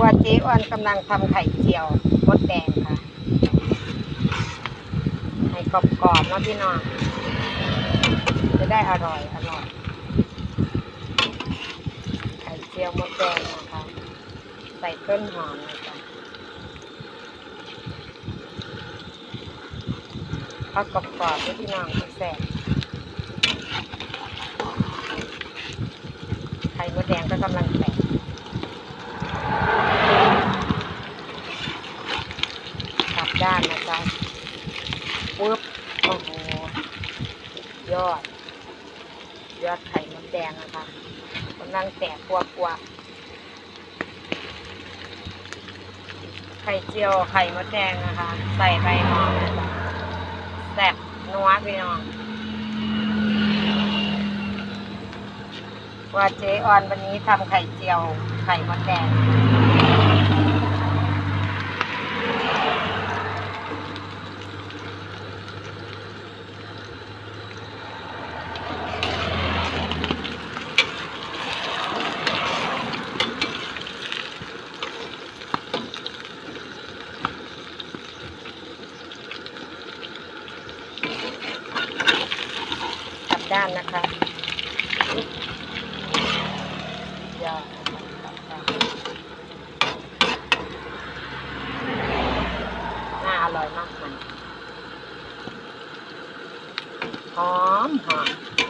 ครัวเจ๊อ้วนกำลังทำไข่เจียวมดแดงค่ะ ให้กรอบๆเนาะพี่น้อง จะได้อร่อยอร่อย ไข่เจียวมดแดงนะคะ ใส่ต้นหอมนะจ๊ะเอากรอบๆด้วยพี่น้องแซ่บไข่มดแดงก็กำลังแตก กลับ ด้านนะจ๊ะปึ๊บโอ้โหยอด ยอดไข่มดแดงนะคะกำลังแตกกวัวๆไข่เจียวไข่มดแดงนะคะ ใส่ใบหอมนะจ๊ะแซ่บนัวพี่น้องว่าเจ๊ออนวันนี้ทำไข่เจียวไข่มดแดง ก้านนะคะยาน่าอร่อยมากมันหอมหอม